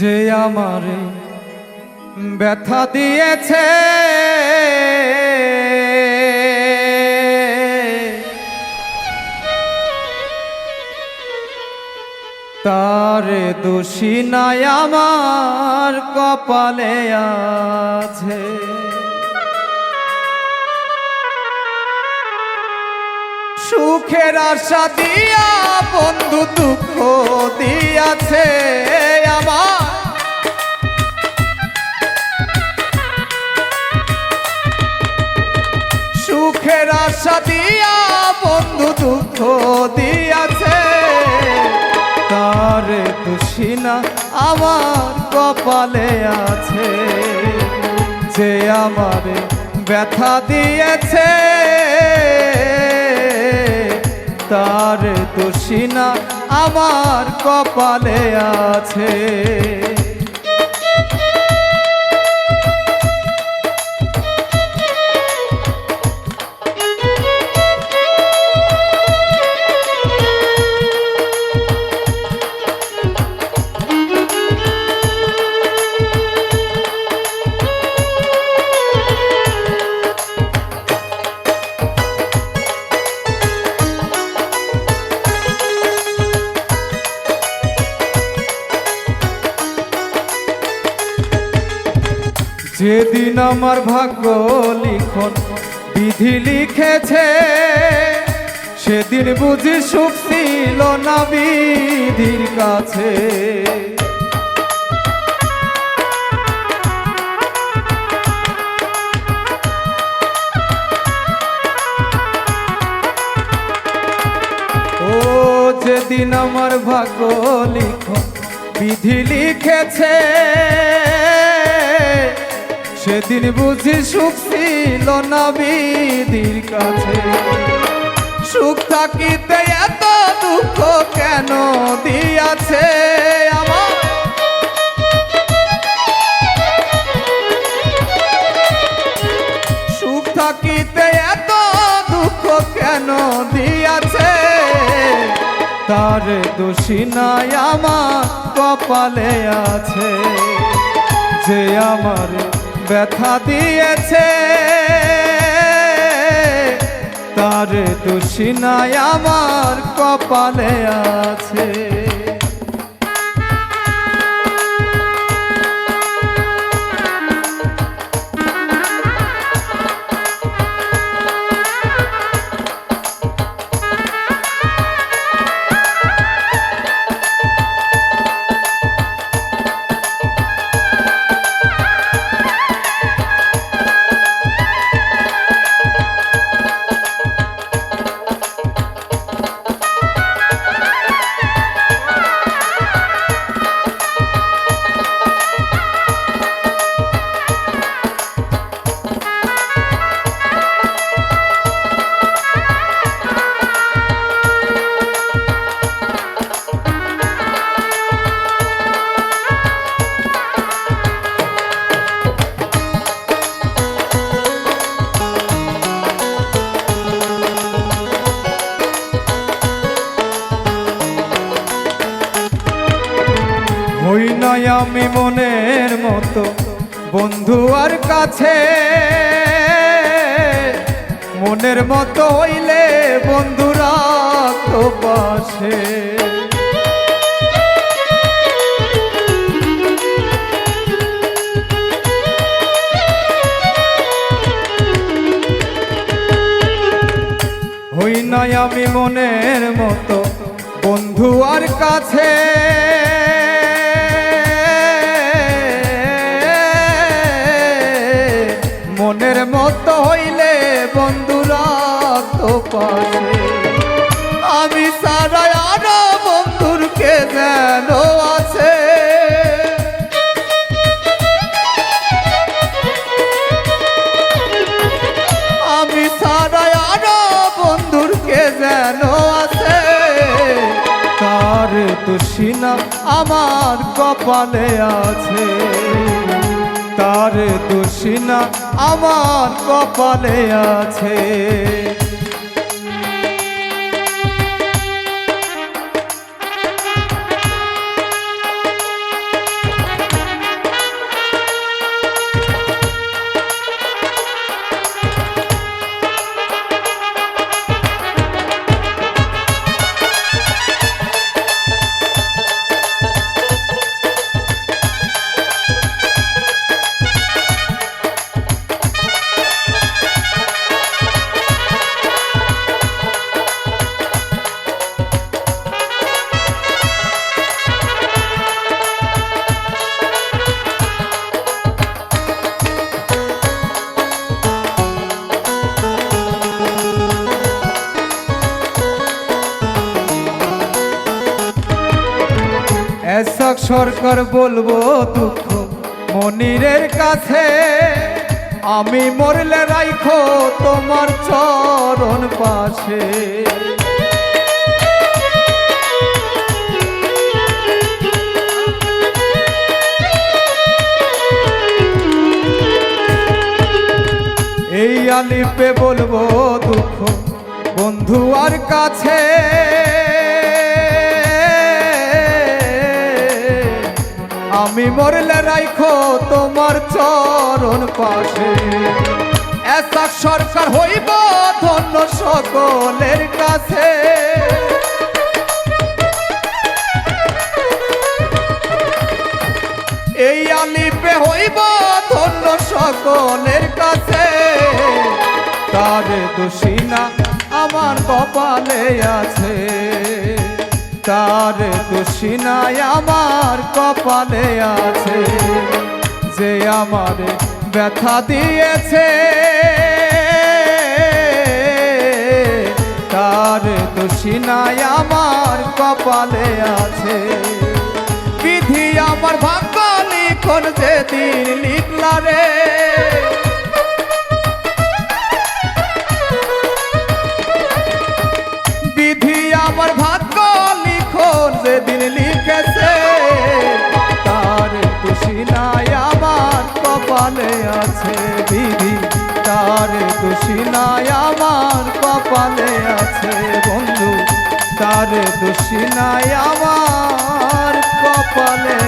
যে আমারে ব্যথা দিয়েছে। তারে দোষী নাই আমার কপালে আছে। সুখের আশা দিয়া, বন্ধু দুঃখ দিয়াছে। আশা দিয়া, বন্ধু দুঃখ দিয়াছে। তার দুষিনা আমার কপালে আছে। যে আমারে ব্যথা দিয়েছে, তার দোষিনা আমার কপালে আছে। যেদিন আমার ভাগ্য লিখন, বিধি লিখেছে, সেদিন বুঝি সুখ ছিল না বিধির কাছে। ও যেদিন আমার ভাগ্য লিখন, বিধি লিখেছে সেদিন বুঝি সুখ ছিল না বিধির কাছে। সুখ থাকিতে এত দুঃখ কেন দিয়াছে আমার? সুখ থাকিতে এত দুঃখ কেন দিয়াছে? তার দোষী নাই আমার কপালে আছে। যে আমার ব্যথা দিয়েছে। তার দোষী নাই আমার কপালে আছে। নাই আমি মনের মতো বন্ধু আর কাছে। মনের মতো হইলে বন্ধুরা তো পাশে। হই নাই আমি মনের মতো বন্ধু আর কাছে। মনের মতো হইলে বন্ধুরা আমি সারা আরও বন্ধুর কে যেন আছে। আমি সারা আরও বন্ধুর কে যেন আছে। তার দুশিনা আমার কপালে আছে। তার দুশিনা আমার কপালে আছে। এসক সরকার বলব দুঃখ, মনিরের কাছে। আমি মরলে রাইখো তোমার চরণ পাশে। এই আলিপে বলব দুঃখ, বন্ধু আর কাছে। আমি মরলে রাইখো তোমার চরণ পাশে। এসা সরকার হইব ধন্য সকলের কাছে। এই আলিপে হইব ধন্য সকলের কাছে। তার দোষিনা আমার কপালে আছে। তার দোষিনায় আমার কপালে আছে। যে আমার ব্যথা দিয়েছে, তার দোষিনায় আমার কপালে আছে। বিধি আমার ভাগ্য লিখন যেদিন লিখলা রে কপালে আছে বিধি তার নাই আমার কপালে আছে বন্ধু। তার দোষী নাই আমার কপালে